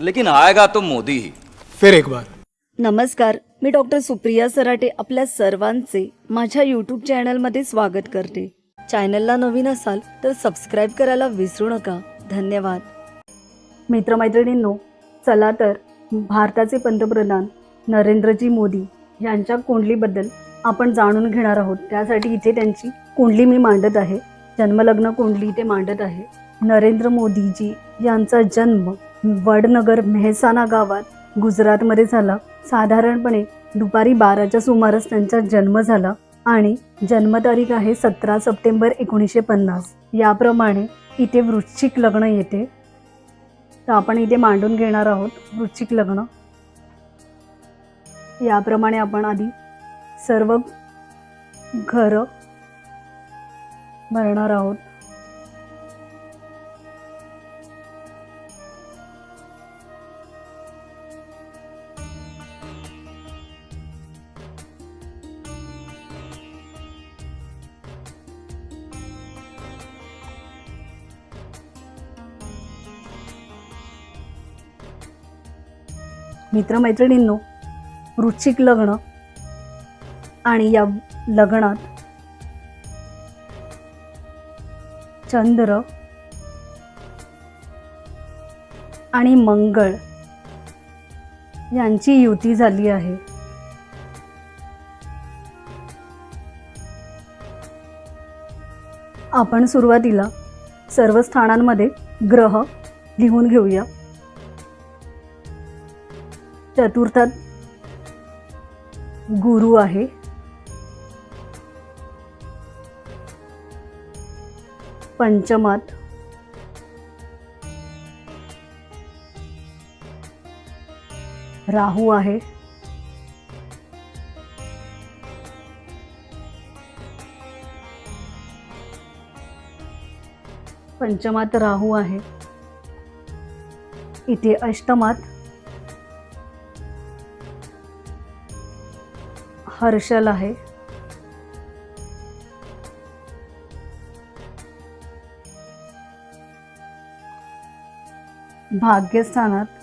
लेकिन आएगा तो मोदी ही। फिर एक बार। नमस्कार मी डॉक्टर सुप्रिया सराटे आपल्या सर्वांचे माझ्या यूट्यूब चॅनलमध्ये स्वागत करते. चॅनलला नवीन असाल तर सबस्क्राईब करायला विसरू नका. धन्यवाद. मित्रमैत्रिणींनो चला तर भारताचे पंतप्रधान नरेंद्रजी मोदी यांच्या कुंडलीबद्दल आपण जाणून घेणार आहोत. त्यासाठी इथे त्यांची कुंडली मी मांडत आहे. जन्मलग्न कुंडली इथे मांडत आहे. नरेंद्र मोदीजी यांचा जन्म वडनगर मेहसाणा गावात गुजरातमध्ये झाला. साधारणपणे दुपारी बाराच्या सुमारास त्यांचा जन्म झाला आणि जन्मतारीख आहे सतरा सप्टेंबर एकोणीसशे पन्नास. याप्रमाणे इथे वृश्चिक लग्न येते. तर आपण इथे मांडून घेणार आहोत वृश्चिक लग्न. याप्रमाणे आपण आधी सर्व घरं भरणार आहोत. मित्रमैत्रिणींनो रुचिक लग्न आणि या लग्नात चंद्र आणि मंगळ यांची युती झाली आहे. आपण सुरुवातीला सर्व स्थानांमध्ये ग्रह लिहून घेऊया. चतुर्थात गुरु आहे. पंचमात राहू आहे. पंचमात राहू आहे. इथे अष्टमात हर्षल आहे. भाग्यस्थानात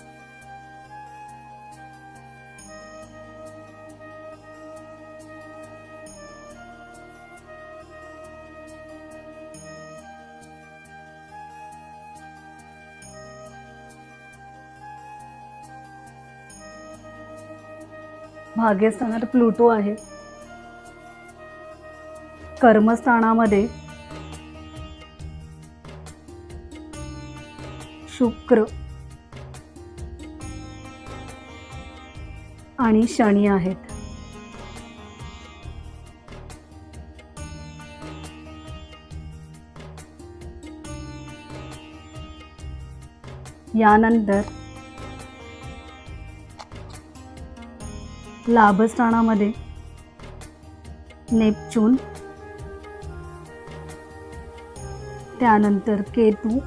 भाग्यस्थानात प्लुटो आहे. कर्मस्थानामध्ये शुक्र आणि शनी आहेत. यानंतर लाभस्थानामध्ये. नेपच्यून. त्यानंतर केतू.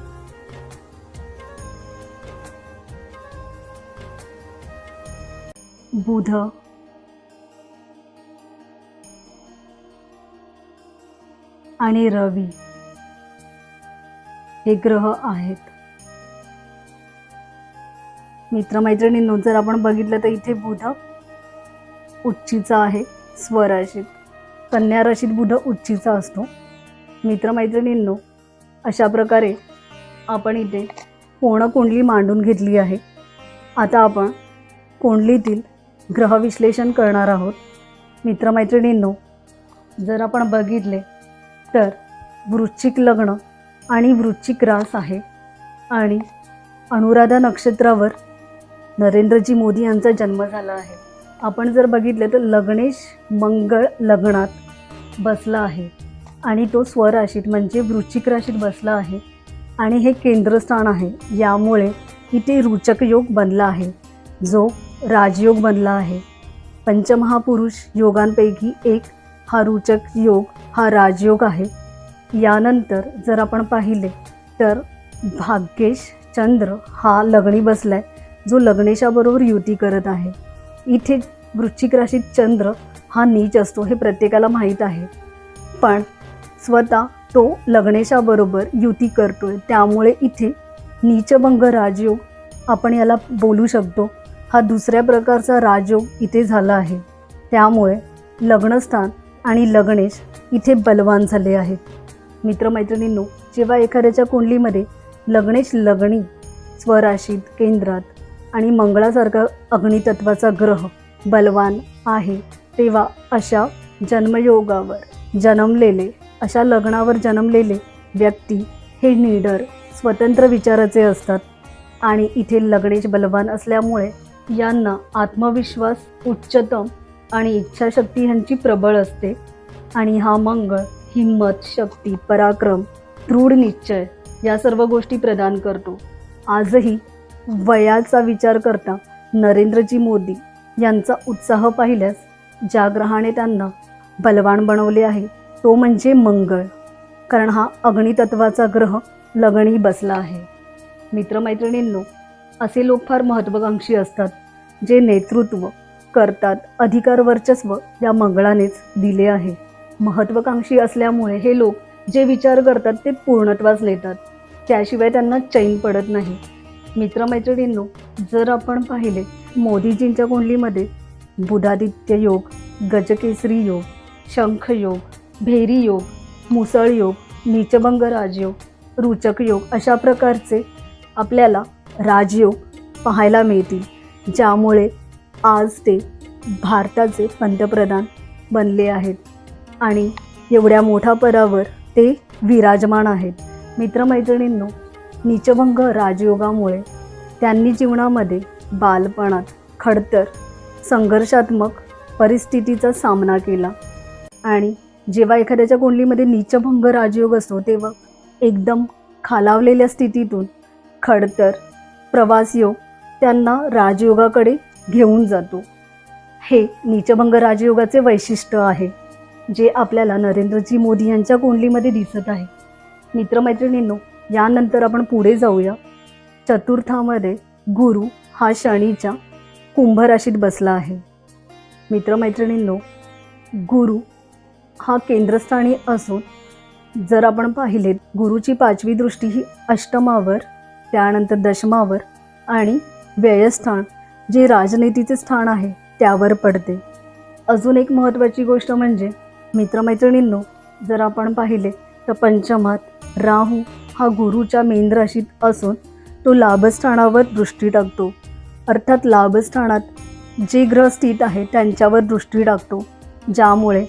बुध. आणि रवी. हे ग्रह आहेत. मित्रमैत्रिणींनो जर आपण बघितलं तर इथे बुध उच्चीचा आहे स्वराशीत कन्या राशीत बुध उच्चीचा असतो. मित्रमैत्रिणींनो अशा प्रकारे आपण इथे पूर्ण कुंडली मांडून घेतली आहे. आता आपण कुंडलीतील ग्रहविश्लेषण करणार आहोत. मित्रमैत्रिणींनो जर आपण बघितले तर वृश्चिक लग्न आणि वृश्चिक रास आहे. आणि अनुराधा नक्षत्रावर नरेंद्रजी मोदी यांचा जन्म झाला आहे. आपण जर बघितलं तर लग्नेश मंगळ लग्नात बसला आहे. आणि तो स्वराशीत म्हणजे वृश्चिक राशीत बसला आहे. आणि हे केंद्रस्थान आहे. यामुळे इथे रुचक योग बनला आहे. जो राजयोग बनला आहे. पंचमहापुरुष योगांपैकी एक हा रुचक योग हा राजयोग आहे. यानंतर जर आपण पाहिले तर भाग्येश चंद्र हा लग्नी बसला आहे जो लग्नेशाबरोबर युती करत आहे. इथे वृश्चिक राशीत चंद्र हा नीच असतो हे प्रत्येकाला माहीत आहे. पण स्वतः तो लग्नेशाबरोबर युती करतोय त्यामुळे इथे नीचभंग राजयोग आपण याला बोलू शकतो. हा दुसऱ्या प्रकारचा राजयोग इथे झाला आहे. त्यामुळे लग्नस्थान आणि लग्नेश इथे बलवान झाले आहेत. मित्रमैत्रिणींनो जेव्हा एखाद्याच्या कुंडलीमध्ये लग्नेश लग्नी स्वराशीत केंद्रात आणि मंगळासारखा अग्नितत्वाचा ग्रह बलवान आहे तेव्हा अशा जन्मयोगावर जन्मलेले अशा लग्नावर जन्मलेले व्यक्ती हे निडर स्वतंत्र विचाराचे असतात. आणि इथे लग्नेश बलवान असल्यामुळे यांना आत्मविश्वास उच्चतम आणि इच्छाशक्ती ह्यांची प्रबळ असते. आणि हा मंगळ हिंमत शक्ती पराक्रम दृढ निश्चय या सर्व गोष्टी प्रदान करतो. आजही वयाचा विचार करता नरेंद्रजी मोदी यांचा उत्साह पाहिल्यास ज्या ग्रहाने त्यांना बलवान बनवले आहे. तो म्हणजे मंगळ. कारण हा अग्नितत्वाचा ग्रह लगणी बसला आहे. मित्रमैत्रिणींनो असे लोक फार महत्त्वाकांक्षी असतात जे नेतृत्व करतात अधिकार वर्चस्व या मंगळानेच दिले आहे. महत्त्वाकांक्षी असल्यामुळे हे लोक जे विचार करतात ते पूर्णत्वास नेतात त्याशिवाय त्यांना चैन पडत नाही. मित्रमैत्रिणींनो जर आपण पाहिले मोदीजींच्या कुंडलीमध्ये बुधादित्य योग गजकेसरी योग शंख योग भेरी योग मुसळ योग नीचभंग राजयोग रुचक योग अशा प्रकारचे आपल्याला राजयोग पाहायला मिळतील ज्यामुळे आज ते भारताचे पंतप्रधान बनले आहेत. आणि एवढ्या मोठ्या पदावर ते विराजमान आहेत. मित्रमैत्रिणींनो नीचभंग राजयोगामुळे त्यांनी जीवनामध्ये बालपणात खडतर संघर्षात्मक परिस्थितीचा सामना केला. आणि जेव्हा एखाद्याच्या कुंडलीमध्ये नीचभंग राजयोग असतो तेव्हा एकदम खालावलेल्या स्थितीतून खडतर प्रवासयोग त्यांना राजयोगाकडे घेऊन जातो. हे नीचभंग राजयोगाचे वैशिष्ट्य आहे जे आपल्याला नरेंद्रजी मोदी यांच्या कुंडलीमध्ये दिसत आहे. मित्रमैत्रिणींनो यानंतर आपण पुढे जाऊया. चतुर्थामध्ये गुरु हा शनीच्या कुंभ राशीत बसला आहे. मित्रमैत्रिणींनो गुरु हा केंद्रस्थानी असून जर आपण पाहिले गुरुची पाचवी दृष्टी ही अष्टमावर त्यानंतर दशमावर आणि व्ययस्थान जे राजनीतीचे स्थान आहे त्यावर पडते. अजून एक महत्त्वाची गोष्ट म्हणजे मित्रमैत्रिणींनो जर आपण पाहिले तर पंचमात राहू हा गुरुच्या मेंद्राशीत असून तो लाभस्थानावर दृष्टी टाकतो. अर्थात लाभस्थानात जे ग्रह स्थित आहे त्यांच्यावर दृष्टी टाकतो. ज्यामुळे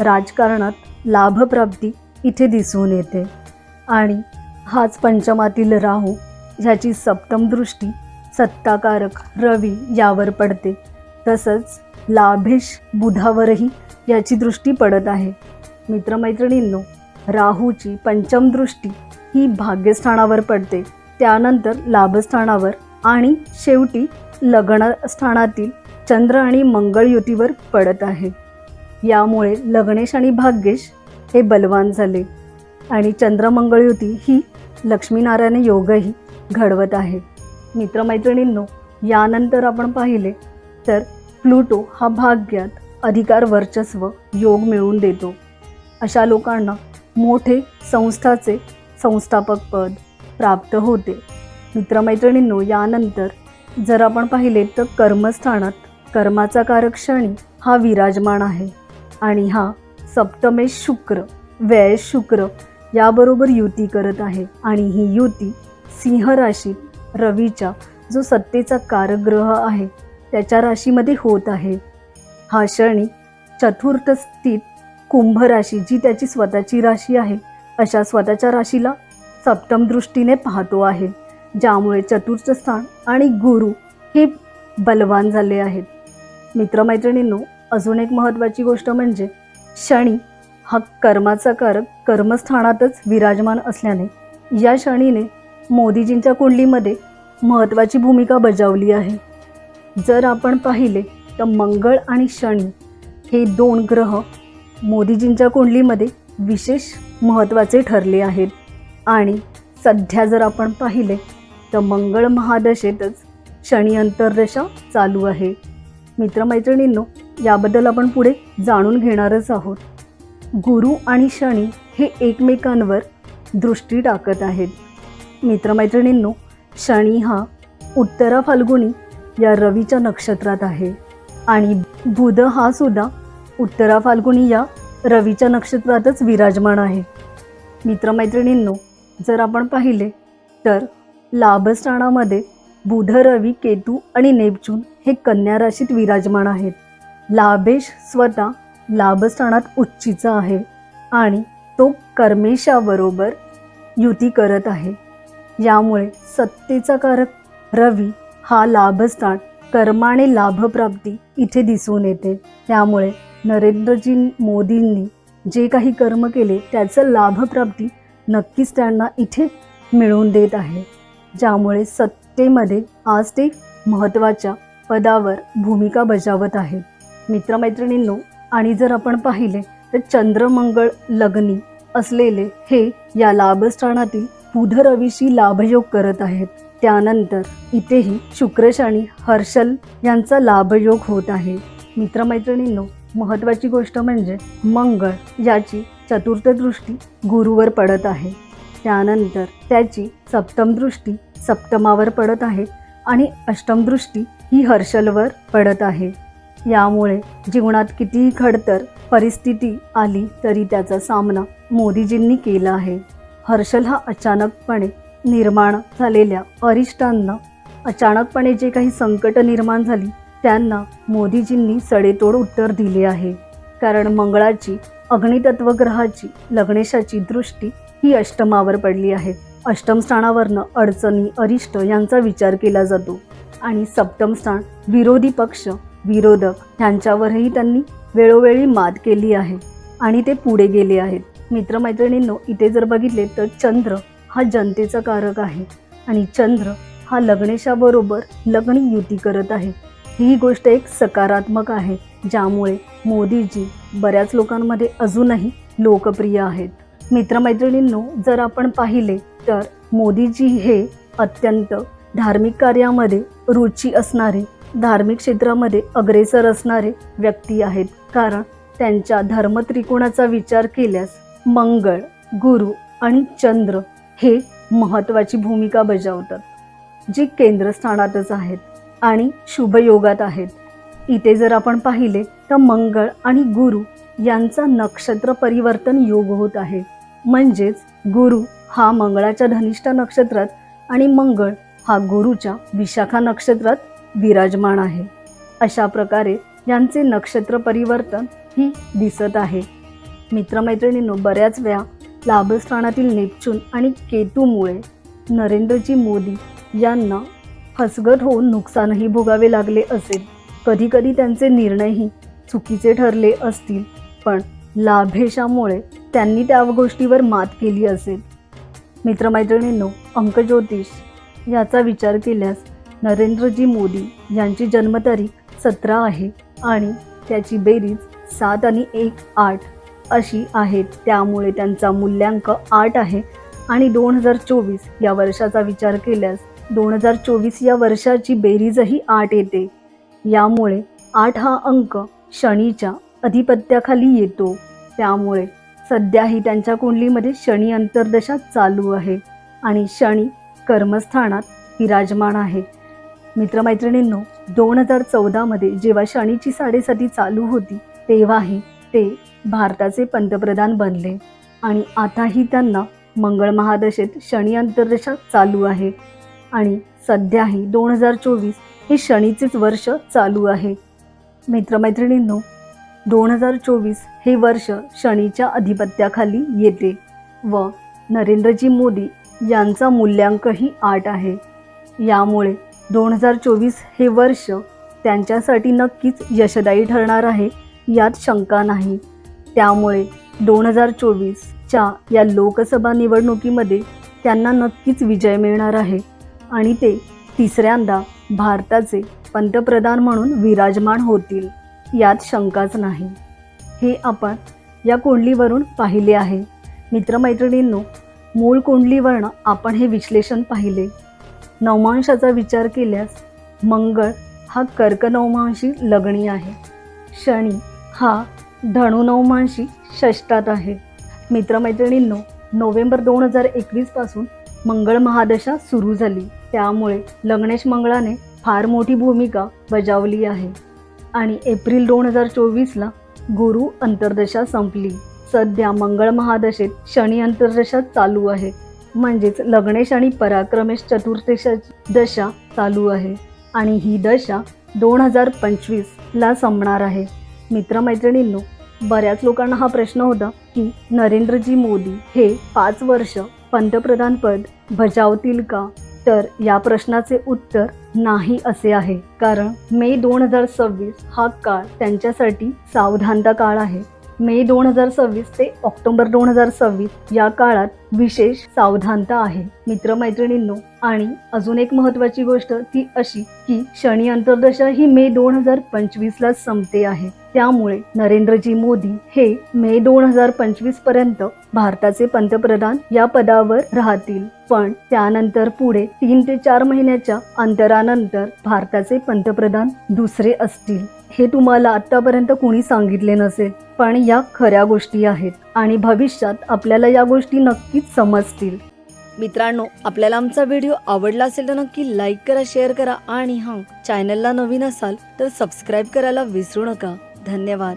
राजकारणात लाभप्राप्ती इथे दिसून येते. आणि हाच पंचमातील राहू ह्याची सप्तम दृष्टी सत्ताकारक रवी यावर पडते. तसंच लाभेश बुधावरही याची दृष्टी पडत आहे. मित्रमैत्रिणींनो राहूची पंचमदृष्टी ही भाग्यस्थानावर पडते. त्यानंतर लाभस्थानावर आणि शेवटी लग्नस्थानातील चंद्र आणि मंगळ युतीवर पडत आहे. यामुळे लग्नेश आणि भाग्येश हे बलवान झाले आणि चंद्रमंगळ युती ही लक्ष्मीनारायण योगही घडवत आहे. मित्रमैत्रिणींनो यानंतर आपण पाहिले तर प्लुटो हा भाग्यात अधिकार वर्चस्व योग मिळवून देतो. अशा लोकांना मोठे संस्थाचे संस्थापक पद प्राप्त होते. मित्रमैत्रिणींनो यानंतर जर आपण पाहिले तर कर्मस्थानात कर्माचा कारक शनी हा विराजमान आहे आणि हा सप्तमेश शुक्र व्यय शुक्र याबरोबर युती करत आहे आणि ही युती सिंह राशीत रवीच्या जो सत्तेचा कारग्रह आहे त्याच्या राशीमध्ये होत आहे. हा शनी चतुर्थ स्थित कुंभ राशी जी त्याची स्वतःची राशी आहे अशा स्वतःच्या राशीला सप्तम दृष्टीने पाहतो आहे ज्यामुळे चतुर्थ स्थान आणि गुरु हे बलवान झाले आहेत. मित्रमैत्रिणींनो अजून एक महत्त्वाची गोष्ट म्हणजे शनी हा कर्माचा कारक कर्मस्थानातच विराजमान असल्याने या शनीने मोदीजींच्या कुंडलीमध्ये महत्त्वाची भूमिका बजावली आहे. जर आपण पाहिले तर मंगळ आणि शनी हे दोन ग्रह मोदीजींच्या कुंडलीमध्ये विशेष महत्त्वाचे ठरले आहेत. आणि सध्या जर आपण पाहिले तर मंगळ महादशेतच शनी अंतरदशा चालू आहे. मित्रमैत्रिणींनो याबद्दल आपण पुढे जाणून घेणारच आहोत. गुरु आणि शनी हे एकमेकांवर दृष्टी टाकत आहेत. मित्रमैत्रिणींनो शनी हा उत्तरा फाल्गुनी या रवीच्या नक्षत्रात आहे. आणि बुध हा सुद्धा उत्तरा फाल्गुनी या रवीच्या नक्षत्रातच विराजमान आहे. मित्रमैत्रिणींनो जर आपण पाहिले तर लाभस्थानामध्ये बुध रवी केतू आणि नेपच्यून हे कन्या राशीत विराजमान आहेत. लाभेश स्वतः लाभस्थानात उच्चीचा आहे आणि तो कर्मेशाबरोबर युती करत आहे. यामुळे सत्तेचा कारक रवी हा लाभस्थान कर्माने लाभप्राप्ती इथे दिसून येते. त्यामुळे नरेंद्रजी मोदींनी जे काही कर्म केले त्याचं लाभप्राप्ती नक्कीच त्यांना इथे मिळवून देत आहे. ज्यामुळे सत्तेमध्ये आज ते महत्त्वाच्या पदावर भूमिका बजावत आहेत. मित्रमैत्रिणींनो आणि जर आपण पाहिले तर चंद्रमंगळ लग्नी असलेले हे या लाभस्थानातील बुध रवीशी लाभयोग करत आहेत. त्यानंतर इथेही शुक्रश आणि हर्षल यांचा लाभयोग होत आहे. मित्रमैत्रिणींनो महत्त्वाची गोष्ट म्हणजे मंगळ याची चतुर्थ दृष्टी गुरुवर पडत आहे. त्यानंतर त्याची सप्तम दृष्टी सप्तमावर पडत आहे आणि अष्टम दृष्टी ही हर्षलवर पडत आहे. यामुळे जीवनात कितीही खडतर परिस्थिती आली तरी त्याचा सामना मोदीजींनी केला आहे. हर्षल हा अचानकपणे निर्माण झालेल्या अरिष्टांना अचानकपणे जे काही संकट निर्माण झाली त्यांना मोदीजींनी सडेतोड उत्तर दिले आहे. कारण मंगळाची अग्नितत्व ग्रहाची लग्नेशाची दृष्टी ही अष्टमावर पडली आहे. अष्टम स्थानावरनं अडचणी अरिष्ट यांचा विचार केला जातो. आणि सप्तम स्थान विरोधी पक्ष विरोधक यांच्यावरही त्यांनी वेळोवेळी मात केली आहे. आणि ते पुढे गेले आहेत. मित्रमैत्रिणींनो इथे जर बघितले तर चंद्र हा जनतेचा कारक आहे. आणि चंद्र हा लग्नेशाबरोबर लग्नी युती करत आहे. ही गोष्ट एक सकारात्मक आहे ज्यामुळे मोदीजी बऱ्याच लोकांमध्ये अजूनही लोकप्रिय आहेत. मित्रमैत्रिणींनो जर आपण पाहिले तर मोदीजी हे अत्यंत धार्मिक कार्यामध्ये रुची असणारे धार्मिक क्षेत्रामध्ये अग्रेसर असणारे व्यक्ती आहेत. कारण त्यांच्या धर्मत्रिकोणाचा विचार केल्यास मंगळ गुरु आणि चंद्र हे महत्त्वाची भूमिका बजावतात जी केंद्रस्थानातच आहेत. आणि शुभयोगात आहेत. इथे जर आपण पाहिले तर मंगळ आणि गुरु यांचा नक्षत्र परिवर्तन योग होत आहे. म्हणजेच गुरु हा मंगळाच्या धनिष्ठा नक्षत्रात आणि मंगळ हा गुरुच्या विशाखा नक्षत्रात विराजमान आहे. अशा प्रकारे यांचे नक्षत्र परिवर्तन ही दिसत आहे. मित्रमैत्रिणींनो बऱ्याच वेळा लाभस्थानातील नेपच्यून आणि केतूमुळे नरेंद्रजी मोदी यांना फसगत होऊन नुकसानही भोगावे लागले असेल. कधीकधी त्यांचे निर्णयही चुकीचे ठरले असतील पण लाभेशामुळे त्यांनी त्या गोष्टीवर मात केली असेल. मित्रमैत्रिणींनो अंकज्योतिष याचा विचार केल्यास नरेंद्रजी मोदी यांची जन्मतारीख सतरा आहे आणि त्याची बेरीज सात आणि एक आठ अशी आहेत. त्यामुळे त्यांचा मूल्यांक आठ आहे आणि दोन हजार चोवीस या वर्षाचा विचार केल्यास दोन हजार चोवीस या वर्षाची बेरीजही आठ येते. यामुळे आठ हा अंक शनीच्या अधिपत्याखाली येतो. त्यामुळे सध्याही त्यांच्या कुंडलीमध्ये शनी अंतर्दशा चालू आहे आणि शनी कर्मस्थानात विराजमान आहे. मित्रमैत्रिणींनो दोन हजार चौदामध्ये जेव्हा शनीची साडेसाती चालू होती तेव्हाही ते भारताचे पंतप्रधान बनले आणि आताही त्यांना मंगळ महादशेत शनी अंतर्दशा चालू आहे. आणि सध्याही दोन हजार चोवीस हे शनीचेच वर्ष चालू आहे. मित्रमैत्रिणींनो दोन हजार चोवीस हे वर्ष शनीच्या अधिपत्याखाली येते व नरेंद्रजी मोदी यांचा मूल्यांकही आठ आहे. यामुळे दोन हजार चोवीस हे वर्ष त्यांच्यासाठी नक्कीच यशदायी ठरणार आहे यात शंका नाही. त्यामुळे दोन हजार चोवीसच्या या लोकसभा निवडणुकीमध्ये त्यांना नक्कीच विजय मिळणार आहे. आणि ते तिसऱ्यांदा भारताचे पंतप्रधान म्हणून विराजमान होतील यात शंकाच नाही. हे आपण या कुंडलीवरून पाहिले आहे. मित्रमैत्रिणींनो मूळ कुंडलीवरनं आपण हे विश्लेषण पाहिले. नवमांशाचा विचार केल्यास मंगळ हा कर्क नवमांशी लग्नी आहे. शनी हा धनु नवमांशी षष्टात आहे. मित्रमैत्रिणींनो नोव्हेंबर दोन हजार एकवीसपासून मंगळ महादशा सुरू झाली. त्यामुळे लग्नेश मंगळाने फार मोठी भूमिका बजावली आहे. आणि एप्रिल दोन हजार चोवीसला गुरु अंतर्दशा संपली. सध्या मंगळ महादशेत शनी अंतर्दशा चालू आहे. म्हणजेच लग्नेश आणि पराक्रमेश चतुर्दशाची दशा चालू आहे. आणि ही दशा दोन हजार पंचवीसला संपणार आहे. मित्रमैत्रिणींनो बऱ्याच लोकांना हा प्रश्न होता की नरेंद्रजी मोदी हे पाच वर्ष पंतप्रधानपद बजावतील का? तर या प्रश्नाचे उत्तर नाही असे आहे. कारण मे दोन हजार सव्वीस हा काळ त्यांच्यासाठी सावधानता काळ आहे. मे दोन हजार सव्वीस ते ऑक्टोबर दोन हजार सव्वीस या काळात विशेष सावधानता आहे. मित्रमैत्रिणींनो आणि अजून एक महत्त्वाची गोष्ट ती अशी की शनी अंतर्दशा ही मे दोन हजार पंचवीसला संपते आहे. त्यामुळे नरेंद्रजी मोदी हे मे दोन हजार पंचवीसपर्यंत भारताचे पंतप्रधान या पदावर राहतील. पण त्यानंतर पुढे तीन ते चार महिन्याच्या अंतरानंतर भारताचे पंतप्रधान दुसरे असतील. हे तुम्हाला आतापर्यंत कोणी सांगितले नसेल पण या खऱ्या गोष्टी आहेत आणि भविष्यात आपल्याला या गोष्टी नक्कीच समजतील. मित्रांनो आपल्याला आमचा व्हिडिओ आवडला असेल तर नक्की लाईक करा शेअर करा आणि हां चॅनलला नवीन असाल तर सबस्क्राईब करायला विसरू नका. धन्यवाद.